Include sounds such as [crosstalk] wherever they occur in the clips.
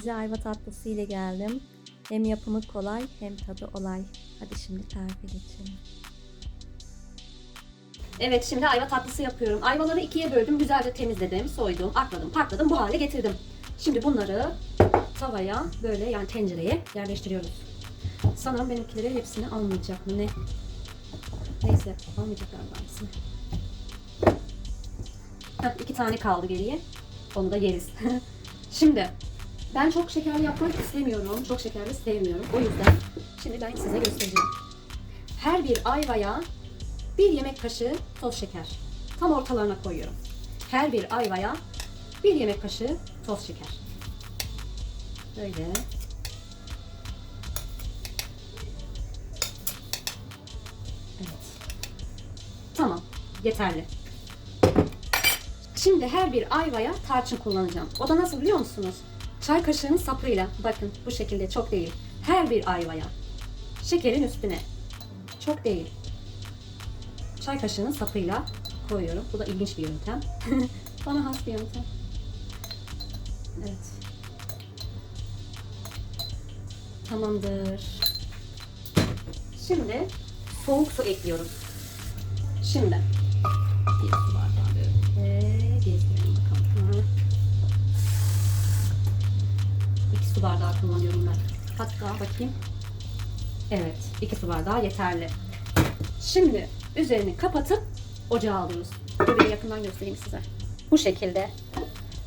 size ayva tatlısı ile geldim. Hem yapımı kolay hem tadı olay. Hadi şimdi tarife geçelim. Evet şimdi ayva tatlısı yapıyorum. Ayvaları ikiye böldüm. Güzelce temizledim, soydum, akladım, pakladım. Bu hale getirdim. Şimdi bunları tavaya böyle yani tencereye yerleştiriyoruz. Sanırım benimkileri hepsini almayacak mı ne? Neyse almayacak galiba hepsini. Heh, iki tane kaldı geriye. Onu da yeriz. [laughs] şimdi ben çok şekerli yapmak istemiyorum. Çok şekerli sevmiyorum. O yüzden şimdi ben size göstereceğim. Her bir ayvaya bir yemek kaşığı toz şeker. Tam ortalarına koyuyorum. Her bir ayvaya bir yemek kaşığı toz şeker. Böyle. Evet. Tamam. Yeterli. Şimdi her bir ayvaya tarçın kullanacağım. O da nasıl biliyor musunuz? Çay kaşığının sapıyla. Bakın bu şekilde çok değil. Her bir ayvaya. Şekerin üstüne. Çok değil çay kaşığının sapıyla koyuyorum. Bu da ilginç bir yöntem. [laughs] Bana has bir yöntem. Evet. Tamamdır. Şimdi soğuk su ekliyoruz. Şimdi bir su kullanıyorum ben. Hatta bakayım. Evet, iki su bardağı yeterli. Şimdi üzerini kapatıp ocağa alıyoruz. Böyle yakından göstereyim size. Bu şekilde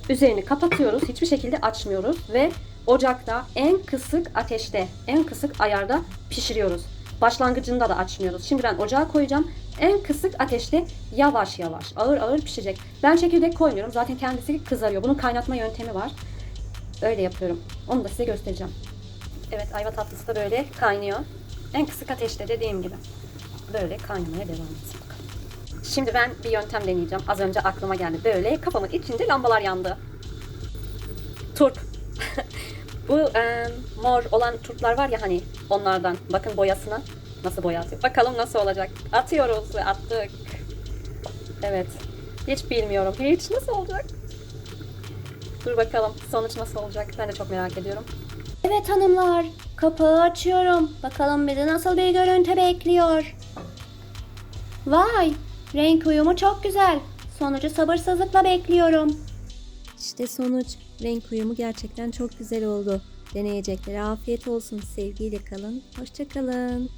üzerini kapatıyoruz. Hiçbir şekilde açmıyoruz ve ocakta en kısık ateşte, en kısık ayarda pişiriyoruz. Başlangıcında da açmıyoruz. Şimdi ben ocağa koyacağım. En kısık ateşte yavaş yavaş, ağır ağır pişecek. Ben çekirdek koymuyorum. Zaten kendisi kızarıyor. Bunun kaynatma yöntemi var. Öyle yapıyorum. Onu da size göstereceğim. Evet ayva tatlısı da böyle kaynıyor. En kısık ateşte dediğim gibi böyle kaynamaya devam etsin. Şimdi ben bir yöntem deneyeceğim. Az önce aklıma geldi. Böyle kafamın içinde lambalar yandı. Turp. [laughs] Bu e, mor olan turplar var ya hani onlardan. Bakın boyasına nasıl boya. Bakalım nasıl olacak. Atıyoruz ve attık. Evet. Hiç bilmiyorum. Hiç nasıl olacak? Dur bakalım sonuç nasıl olacak. Ben de çok merak ediyorum. Evet hanımlar, kapağı açıyorum. Bakalım bizi nasıl bir görüntü bekliyor. Vay, renk uyumu çok güzel. Sonucu sabırsızlıkla bekliyorum. İşte sonuç. Renk uyumu gerçekten çok güzel oldu. Deneyeceklere afiyet olsun. Sevgiyle kalın. Hoşçakalın.